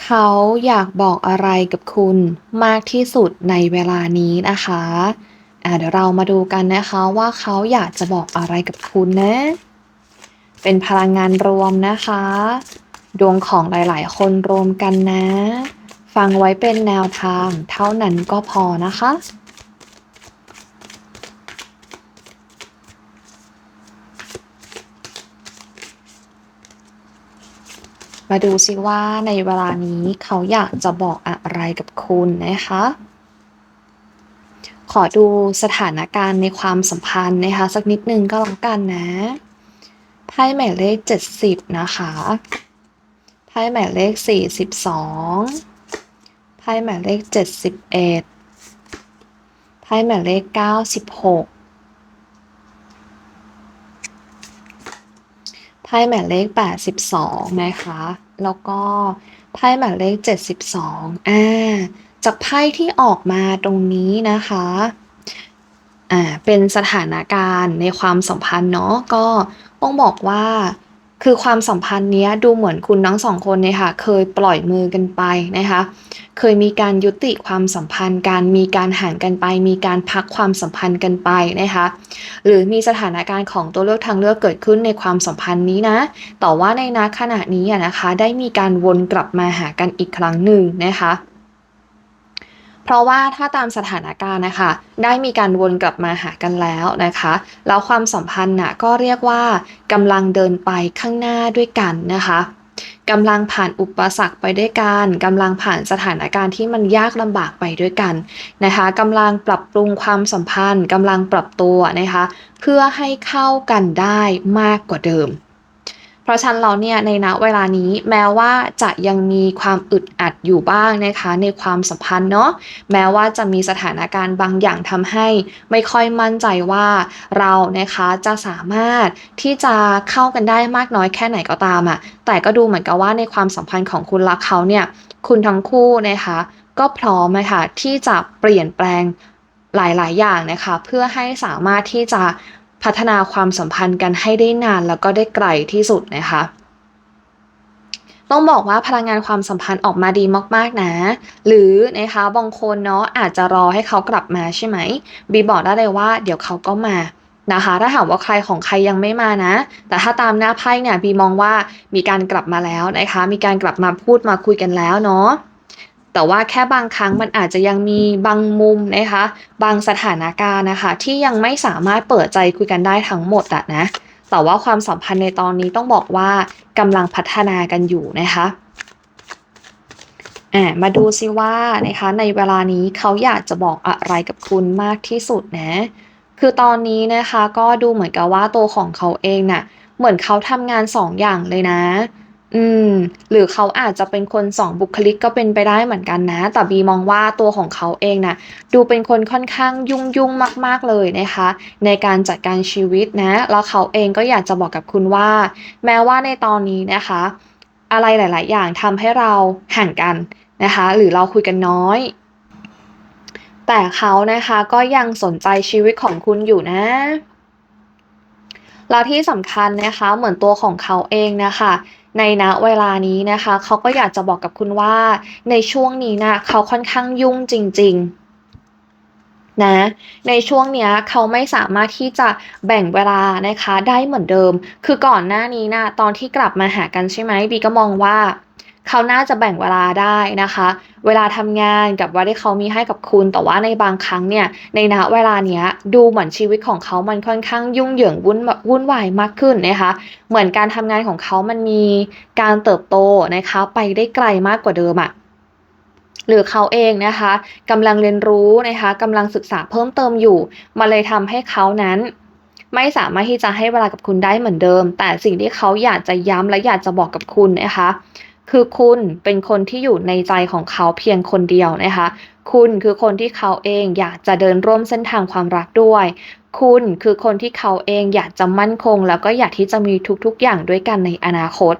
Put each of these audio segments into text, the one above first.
เขาอยากบอกอะไรกับคุณมากที่สุดในเวลานี้นะคะอ่าเดี๋ยวเรามาดูกันนะคะว่าเขาอยากจะบอกอะไรกับคุณนะ เป็นพลังงานรวมนะคะ ดวงของหลายๆ คนรวมกันนะ ฟังไว้เป็นแนวทางเท่านั้นก็พอนะคะ มาดูซิว่าในเวลานี้เขาอยากจะบอกอะไรกับคุณนะคะ ขอดูสถานการณ์ในความสัมพันธ์นะคะ สักนิดนึงก็แล้วกันนะ ไพ่หมายเลข 70 นะคะ ไพ่หมายเลข 42 ไพ่หมายเลข 71 ไพ่หมายเลข 96 พ่หมายเลข 82 นะคะ แล้วก็ไพ่หมายเลข 72อ่าจากไพ่ที่ออกมาตรงนี้นะคะอ่าเป็นสถานการณ์ในความสัมพันธ์เนาะก็ต้องบอกว่าคือความสัมพันธ์เนี้ยดูเหมือนคุณทั้งสองคนเนี่ยค่ะ เคยปล่อยมือกันไปนะคะ เคยมีการยุติความสัมพันธ์การมีการห่างกันไป มีการพักความสัมพันธ์กันไปนะคะหรือมีสถานการณ์ของตัวเลือกทางเลือกเกิดขึ้นในความสัมพันธ์นี้นะแต่ว่าในณขณะนี้นะคะได้มีการวนกลับมาหากันอีกครั้งหนึ่งนะคะเพราะว่าถ้าตามสถานการณ์นะคะ ได้มีการวนกลับมาหากันแล้วนะคะแล้วความสัมพันธ์น่ะก็เรียกว่ากำลังเดินไปข้างหน้าด้วยกันนะคะ กำลังผ่านอุปสรรคไปด้วยกันกำลังผ่านสถานการณ์ที่มันยากลำบากไปด้วยกันนะคะกำลังปรับปรุงความสัมพันธ์กำลังปรับตัวนะคะ เพื่อให้เข้ากันได้มากกว่าเดิม เพราะฉะนั้นเราเนี่ยในณเวลานี้แม้ว่าจะยังมีความอึดอัดอยู่บ้างนะคะ ในความสัมพันธ์เนาะแม้ว่าจะมีสถานการณ์บางอย่างทำให้ไม่ค่อยมั่นใจว่าเรานะคะจะสามารถที่จะเข้ากันได้มากน้อยแค่ไหนก็ตามอะ่ะแต่ก็ดูเหมือนกับว่าในความสัมพันธ์ของคุณและเขาเนี่ยคุณทั้งคู่นะคะก็พร้อมนะคะที่จะเปลี่ยนแปลงหลาย ๆ อย่างนะคะ เพื่อให้สามารถที่จะ พัฒนาความสัมพันธ์กันให้ได้นานแล้วก็ได้ไกลที่สุดนะคะ ต้องบอกว่าพลังงานความสัมพันธ์ออกมาดีมากๆนะ หรือนะคะบางคนเนาะอาจจะรอให้เขากลับมาใช่ไหมบีบอกได้เลยว่าเดี๋ยวเขาก็มานะคะถ้าถามว่าใครของใครยังไม่มานะ แต่ถ้าตามหน้าไพ่เนี่ยบีมองว่ามีการกลับมาแล้วนะคะ มีการกลับมาพูดมาคุยกันแล้วเนาะ แต่ว่าแค่บางครั้งมันอาจจะยังมีบางมุมนะคะ บางสถานการณ์นะคะ ที่ยังไม่สามารถเปิดใจคุยกันได้ทั้งหมดอะนะ แต่ว่าความสัมพันธ์ในตอนนี้ต้องบอกว่ากำลังพัฒนากันอยู่นะคะอ่ามาดูซิว่านะคะในเวลานี้เขาอยากจะบอกอะไรกับคุณมากที่สุดนะ คือตอนนี้นะคะก็ดูเหมือนกับว่าตัวของเขาเองน่ะ เหมือนเขาทำงานสองอย่างเลยนะ อืม หรือเขาอาจจะเป็นคนสองบุคลิกก็เป็นไปได้เหมือนกันนะ แต่บีมองว่าตัวของเขาเองน่ะดูเป็นคนค่อนข้างยุ่งยุ่งมาก ๆ เลยนะคะ ในการจัดการชีวิตนะ แล้วเขาเองก็อยากจะบอกกับคุณว่า แม้ว่าในตอนนี้นะคะ อะไรหลาย ๆ อย่างทำให้เราห่างกันนะคะ หรือเราคุยกันน้อย แต่เขานะคะก็ยังสนใจชีวิตของคุณอยู่นะแล้วที่สำคัญนะคะ เหมือนตัวของเขาเองนะคะ ในณเวลานี้นะคะเขาก็อยากจะบอกกับคุณว่า ในช่วงนี้นะเขาค่อนข้างยุ่งจริง ๆนะในช่วงเนี้ยเขาไม่สามารถที่จะแบ่งเวลานะคะได้เหมือนเดิม คือก่อนหน้านี้นะตอนที่กลับมาหากันใช่ไหมบีก็มองว่า เขาน่าจะแบ่งเวลาได้นะคะ เวลาทำงานกับว่าที่เขามีให้กับคุณ แต่ว่าในบางครั้งเนี่ย ในณเวลาเนี้ยดูเหมือนชีวิตของเขามันค่อนข้างยุ่งเหยิงวุ่นวุ่นวายมากขึ้นนะคะ เหมือนการทำงานของเขามันมีการเติบโตนะคะไปได้ไกลมากกว่าเดิมอะหรือเขาเองนะคะกำลังเรียนรู้นะคะกำลังศึกษาเพิ่มเติมอยู่มาเลยทำให้เขานั้น ไม่สามารถที่จะให้เวลากับคุณได้เหมือนเดิม แต่สิ่งที่เขาอยากจะย้ำและอยากจะบอกกับคุณนะคะ คือคุณเป็นคนที่อยู่ในใจของเขาเพียงคนเดียวนะคะ คุณคือคนที่เขาเองอยากจะเดินร่วมเส้นทางความรักด้วย คุณคือคนที่เขาเองอยากจะมั่นคง แล้วก็อยากที่จะมีทุกๆอย่างด้วยกันในอนาคต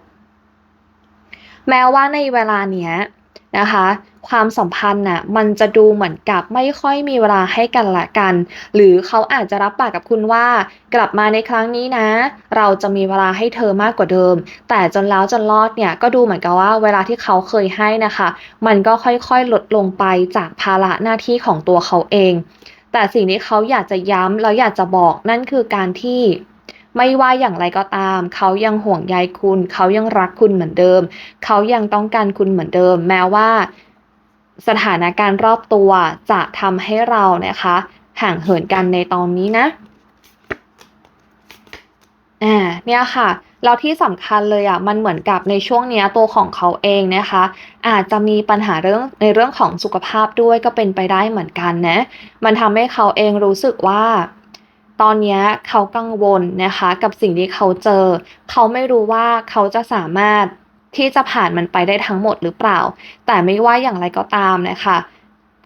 แม้ว่าในเวลาเนี้ย นะคะ ความสัมพันธ์น่ะมันจะดูเหมือนกับไม่ค่อยมีเวลาให้กันละกัน หรือเขาอาจจะรับปากกับคุณว่า กลับมาในครั้งนี้นะ เราจะมีเวลาให้เธอมากกว่าเดิม แต่จนแล้วจนรอดเนี่ยก็ดูเหมือนกับว่าเวลาที่เขาเคยให้นะคะ มันก็ค่อยๆลดลงไปจากภาระหน้าที่ของตัวเขาเอง แต่สิ่งที่เขาอยากจะย้ำแล้วอยากจะบอกนั่นคือการที่ ไม่ว่าอย่างไรก็ตาม เขายังห่วงใยคุณ เขายังรักคุณเหมือนเดิม เขายังต้องการคุณเหมือนเดิม แม้ว่า สถานการณ์รอบตัวจะทำให้เรานะคะ ห่างเหินกันในตอนนี้นะอ่าเนี่ยค่ะแล้วที่สำคัญเลยอะมันเหมือนกับในช่วงเนี้ยตัวของเขาเองนะคะ อาจจะมีปัญหาเรื่องในเรื่องของสุขภาพด้วยก็เป็นไปได้เหมือนกันนะ มันทำให้เขาเองรู้สึกว่า ตอนนี้เขากังวลนะคะกับสิ่งที่เขาเจอ เขาไม่รู้ว่าเขาจะสามารถที่จะผ่านมันไปได้ทั้งหมดหรือเปล่า แต่ไม่ว่าอย่างไรก็ตามนะคะ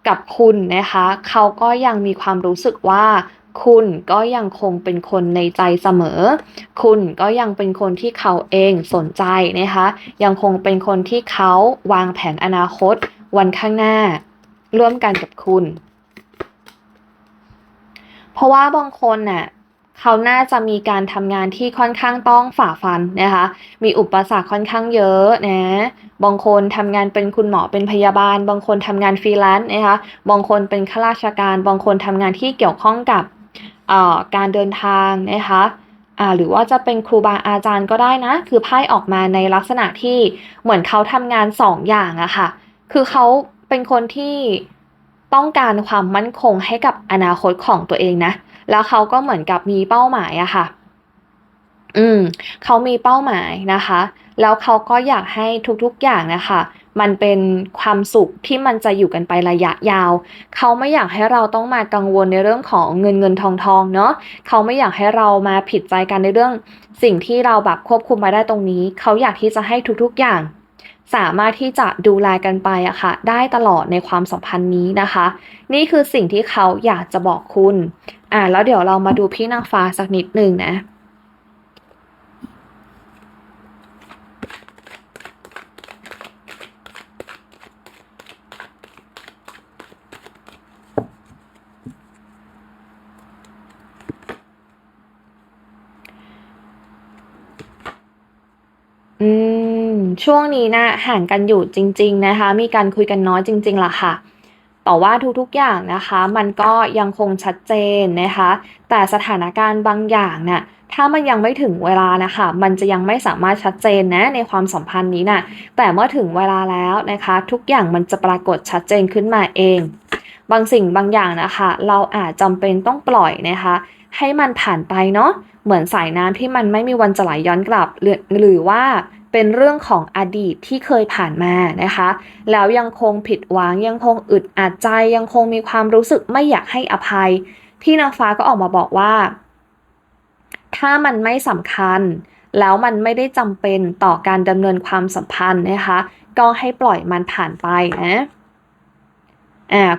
กับคุณนะคะ เขาก็ยังมีความรู้สึกว่าคุณก็ยังคงเป็นคนในใจเสมอ คุณก็ยังเป็นคนที่เขาเองสนใจนะคะ ยังคงเป็นคนที่เขาวางแผนอนาคต วันข้างหน้า ร่วมกันกับคุณ เพราะว่าบางคนน่ะเขาน่าจะมีการทำงานที่ค่อนข้างต้องฝ่าฟันนะคะ มีอุปสรรคค่อนข้างเยอะนะ บางคนทำงานเป็นคุณหมอเป็นพยาบาล บางคนทำงานฟรีแลนซ์นะคะ บางคนเป็นข้าราชการ บางคนทำงานที่เกี่ยวข้องกับการเดินทางนะคะอ่าหรือว่าจะเป็นครูบาอาจารย์ก็ได้นะ คือไพ่ออกมาในลักษณะที่เหมือนเขาทำงานสองอย่างอะค่ะ คือเขาเป็นคนที่ ต้องการความมั่นคงให้กับอนาคตของตัวเองนะ แล้วเขาก็เหมือนกับมีเป้าหมายอะค่ะ อืม เขามีเป้าหมายนะคะ แล้วเขาก็อยากให้ทุกๆอย่างนะคะ มันเป็นความสุขที่มันจะอยู่กันไประยะยาว เขาไม่อยากให้เราต้องมากังวลในเรื่องของเงินเงินทองทองเนาะ เขาไม่อยากให้เรามาผิดใจกันในเรื่อง สิ่งที่เราแบบควบคุมมาได้ตรงนี้ เขาอยากที่จะให้ทุกๆอย่าง สามารถที่จะดูแลกันไปอะค่ะ ได้ตลอดในความสัมพันธ์นี้นะคะ นี่คือสิ่งที่เขาอยากจะบอกคุณ อ่าแล้วเดี๋ยวเรามาดูพี่นางฟ้าสักนิดหนึ่งนะอืม ช่วงนี้นะห่างกันอยู่จริง ๆนะคะ มีการคุยกันน้อยจริงๆล่ะค่ะแต่ว่าทุกๆอย่างนะคะ มันก็ยังคงชัดเจนนะคะ แต่สถานการณ์บางอย่างน่ะถ้ามันยังไม่ถึงเวลานะคะ มันจะยังไม่สามารถชัดเจนนะในความสัมพันธ์นี้น่ะแต่เมื่อถึงเวลาแล้วนะคะ ทุกอย่างมันจะปรากฏชัดเจนขึ้นมาเอง บางสิ่งบางอย่างนะคะ เราอาจจำเป็นต้องปล่อยนะคะ ให้มันผ่านไปเนาะเหมือนสายน้ำที่มันไม่มีวันจะไหลย้อนกลับหรือหรือว่า เป็นเรื่องของอดีตที่เคยผ่านมานะคะ แล้วยังคงผิดหวังยังคงอึดอัดใจยังคงมีความรู้สึกไม่อยากให้อภัย พี่นางฟ้าก็ออกมาบอกว่า ถ้ามันไม่สำคัญ แล้วมันไม่ได้จำเป็นต่อการดำเนินความสัมพันธ์นะคะ ก็ให้ปล่อยมันผ่านไปนะ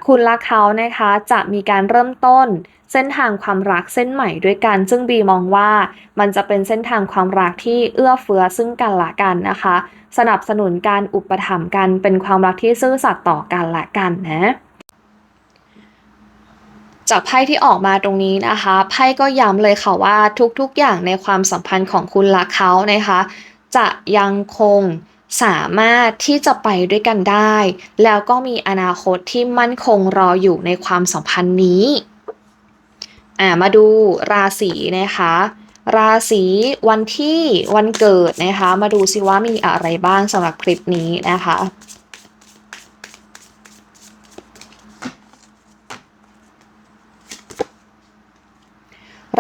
คุณและเขานะคะจะมีการเริ่มต้นเส้นทางความรักเส้นใหม่ด้วยกัน ซึ่งบีมองว่ามันจะเป็นเส้นทางความรักที่เอื้อเฟื้อซึ่งกันและกันนะคะ สนับสนุนการอุปถัมภ์กันเป็นความรักที่ซื่อสัตย์ต่อกันและกันนะจากไพ่ที่ออกมาตรงนี้นะคะไพ่ก็ย้ำเลยค่ะว่าทุกๆอย่างในความสัมพันธ์ของคุณและเขานะคะ จะยังคง สามารถที่จะไปด้วยกันได้ แล้วก็มีอนาคตที่มั่นคงรออยู่ในความสัมพันธ์นี้อ่ามาดูราศีนะคะ ราศีวันที่วันเกิดนะคะ มาดูซิว่ามีอะไรบ้างสำหรับคลิปนี้นะคะ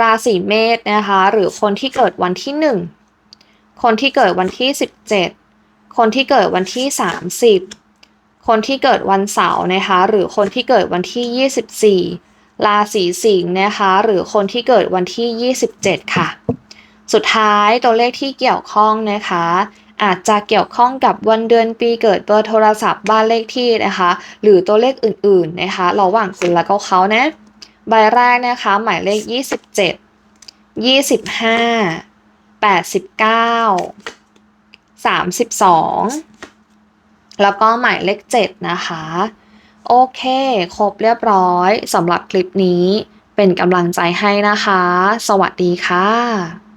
ราศีเมษนะคะ หรือคนที่เกิดวันที่หนึ่งคนที่เกิดวันที่สิบเจ็ด คนที่เกิดวันที่สามสิบคนที่เกิดวันเสาร์นะคะ หรือคนที่เกิดวันที่ยี่สิบสี่ราศีสิงห์นะคะ หรือคนที่เกิดวันที่ยี่สิบเจ็ดค่ะ สุดท้ายตัวเลขที่เกี่ยวข้องนะคะ อาจจะเกี่ยวข้องกับวันเดือนปีเกิดเบอร์โทรศัพท์บ้านเลขที่นะคะ หรือตัวเลขอื่นๆนะคะระหว่างคุณและก็เขานะใบแรกนะคะหมายเลข 27 25 89 32 แล้วก็หมายเลข 7 นะคะ โอเค ครบเรียบร้อยสำหรับคลิปนี้เป็นกำลังใจให้นะคะ สวัสดีค่ะ